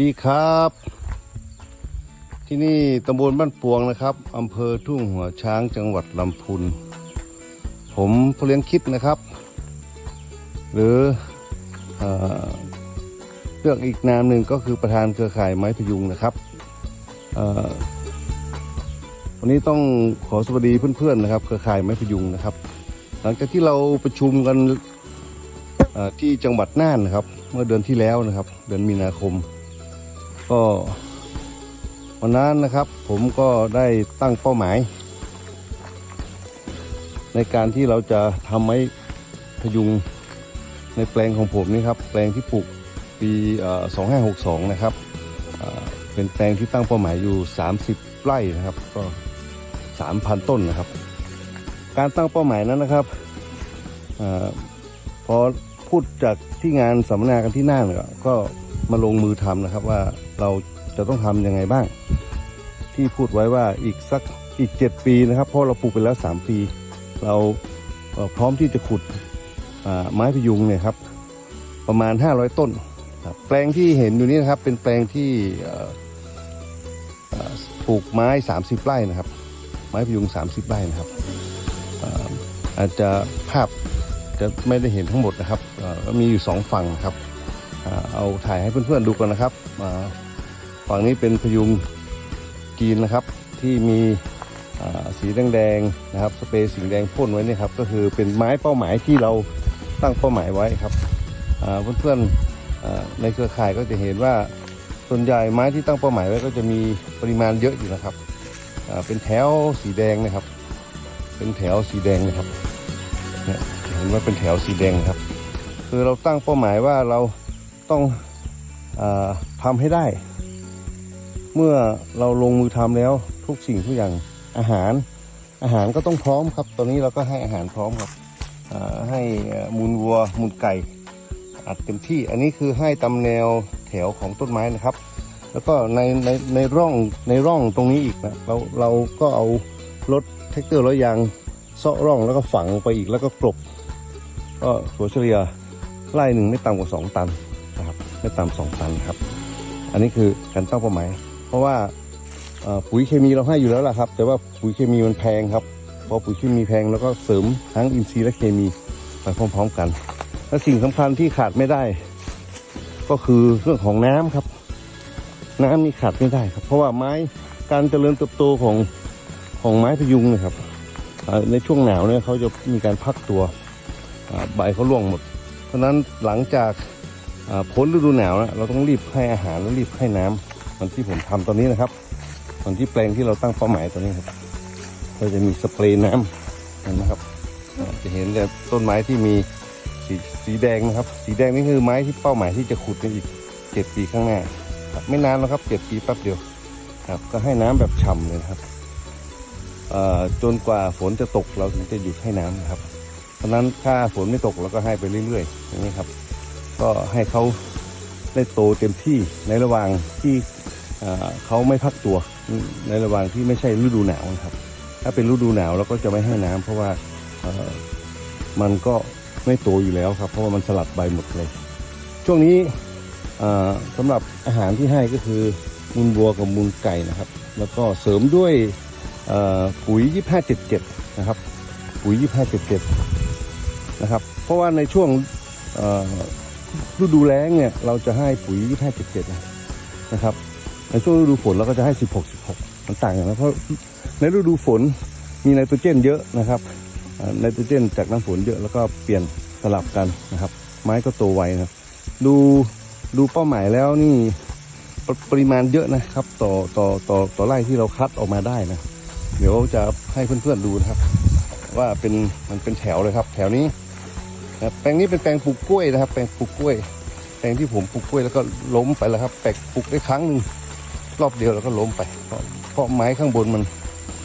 ดีครับ ที่นี่ตำบลบ้านปวงนะครับอำเภอทุ่งหัวช้างจังหวัดลำพูนผมพเลี้ยงคิดนะครับ หรือเอ่อเรื่องอีกนามหนึ่งก็คือประธานเครือข่ายไม้พยุงนะครับวันนี้ต้องขอสวัสดีเพื่อนๆนะครับ เครือข่ายไม้พยุงนะครับ หลังจากที่เราประชุมกันที่จังหวัดน่านนะครับ เมื่อเดือนที่แล้วนะครับ เดือนมีนาคม ก็วันนั้นนะครับผมก็ได้ตั้งเป้าหมาย ในการที่เราจะทำไม้พยุงในแปลงของผมนี่ครับ แปลงที่ปลูกปีเอ่อ2562 นะครับ เป็นแปลงที่ตั้งเป้าหมายอยู่ 30 ไร่นะครับ ก็ 3,000 ต้นนะครับ การตั้งเป้าหมายนั้นนะครับอพอพูดจากที่งานสัมมนากันที่น่านก็มาลงมือทำนะครับว่า เราจะต้องทำยังไงบ้าง ที่พูดไว้ว่าอีกสักอีก 7 ปีนะครับเพราะเราปลูกไปแล้ว 3 ปี เราพร้อมที่จะขุดไม้พยุงเนี่ยครับประมาณ 500 ต้น แปลงที่เห็นอยู่นี่นะครับ เป็นแปลงที่ปลูกไม้ 30 ไร่นะครับ ไม้พยุง 30 ไร่นะครับเอ่อาจจะภาพจะไม่ได้เห็นทั้งหมดนะครับมีอยู่สองฝั่งนะครับ เอาถ่ายให้เพื่อนๆดูกันนะครับฝั่งนี้เป็นพยุงจีนนะครับที่มีสีแดงๆนะครับสเปรย์สีแดงพ่นไว้นี่ครับก็คือเป็นไม้เป้าหมายที่เราตั้งเป้าหมายไว้ครับเพื่อนๆอ่าในเครือข่ายก็จะเห็นว่าส่วนใหญ่ไม้ที่ตั้งเป้าหมายไว้ก็จะมีปริมาณเยอะอยู่นะครับเป็นแถวสีแดงนะครับ เป็นแถวสีแดงนะครับเห็นว่าเป็นแถวสีแดงครับ คือเราตั้งเป้าหมายว่าเรา ต้องอทำให้ได้ เมื่อเราลงมือทำแล้วทุกสิ่งทุกอย่างอาหาร อาหารก็ต้องพร้อมครับ ตอนนี้เราก็ให้อาหารพร้อมครับให้มูลวัวมูลไก่อัดเต็มที่ อันนี้คือให้ตำแนวแถวของต้นไม้นะครับ แล้วก็ในในในร่องในร่องตรงนี้อีกนะเราเราก็เอารถแท็กเตอร์รถยยางเซาะร่องแล้วก็ฝังไปอีกแล้วก็กลบก็ถัวเฉลี่ยไร่หนึ่งไม่ต่ำกว่า 2 ตัน ไม่ต่ำสองตันครับ อันนี้คือการตั้งเป้าหมายเพราะว่าปุ๋ยเคมีเราให้อยู่แล้วล่ะครับ แต่ว่าปุ๋ยเคมีมันแพงครับพอปุ๋ยเคมีแพงแล้วก็เสริมทั้งอินทรีย์และเคมีไปพร้อมๆกัน และสิ่งสำคัญที่ขาดไม่ได้ ก็คือเรื่องของน้ำครับ น้ำนี่ขาดไม่ได้ครับ เพราะว่าไม้การเจริญเติบโตของของไม้พยุงนะครับในช่วงหนาวเนี่ยเขาจะมีการพักตัวใบเขาร่วงหมด เพราะนั้นหลังจาก พ้นฤดูหนาวนะเราต้องรีบให้อาหารและรีบให้น้ำเหมือนที่ผมทำตอนนี้นะครับเหมือนที่แปลงที่เราตั้งเป้าหมายตอนนี้ครับเราจะมีสเปรย์น้ำเห็นไหมครับจะเห็นแต่ต้นไม้ที่มีสีสีแดงนะครับ สีแดงนี่คือไม้ที่เป้าหมายที่จะขุดในอีกเจ็ดปีข้างหน้าไม่นานแล้วครับเจ็ดปีแป๊บเดียวครับก็ให้น้ำแบบฉ่ำเลยครับอ่อจนกว่าฝนจะตกเราถึงจะหยุดให้น้ำนะครับ เพราะนั้นถ้าฝนไม่ตกเราก็ให้ไปเรื่อยๆอย่างนี้ครับ ก็ให้เขาได้โตเต็มที่ในระหว่างที่เขาไม่พักตัวในระหว่างที่ไม่ใช่ฤดูหนาวนะครับ ถ้าเป็นฤดูหนาวเราก็จะไม่ให้น้ำเพราะว่ามันก็ไม่โตอยู่แล้วครับ เพราะว่ามันสลัดใบหมดเลย ช่วงนี้อ่าสำหรับอาหารที่ให้ก็คือมูลวัวกับมูลไก่นะครับ แล้วก็เสริมด้วยเอ่อปุ๋ย 2577 นะครับ ปุ๋ย 2577 นะครับ เพราะว่าในช่วง ฤดูแล้งเนี่ยเราจะให้ปุ๋ย2577นะครับ ในช่วงฤดูฝนเราก็จะให้1616มันต่างกันนะเพราะในฤดูฝนมีไนโตรเจนเยอะนะครับไนโตรเจนจากน้ำฝนเยอะแล้วก็เปลี่ยนสลับกันนะครับ ไม้ก็โตไวนะครับดูดูเป้าหมายแล้วนี่ปปริมาณเยอะนะครับ ต่อต่อต่อต่อไร่ที่เราคัดออกมาได้นะ เดี๋ยวจะให้เพื่อนๆดูนะครับ ว่าเป็นมันเป็นแถวเลยครับ แถวนี้ ครับแปลงนี้เป็นแปลงปลูกกล้วยนะครับ แปลงปลูกกล้วย แปลงที่ผมปลูกกล้วยแล้วก็ล้มไปแล้วครับ แปลงปลูกได้ครั้งหนึ่งรอบเดียวแล้วก็ล้มไป เพราะเพราะไม้ข้างบนมัน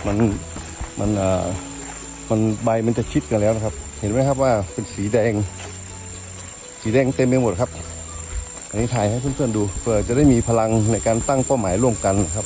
มันมันเอ่อมันใบมันจะชิดกันแล้วนะครับ เห็นไหมครับว่าเป็นสีแดง สีแดงเต็มไปหมดครับ อันนี้ถ่ายให้เพื่อนๆดูเพื่อจะได้มีพลังในการตั้งเป้าหมายร่วมกันนะครับ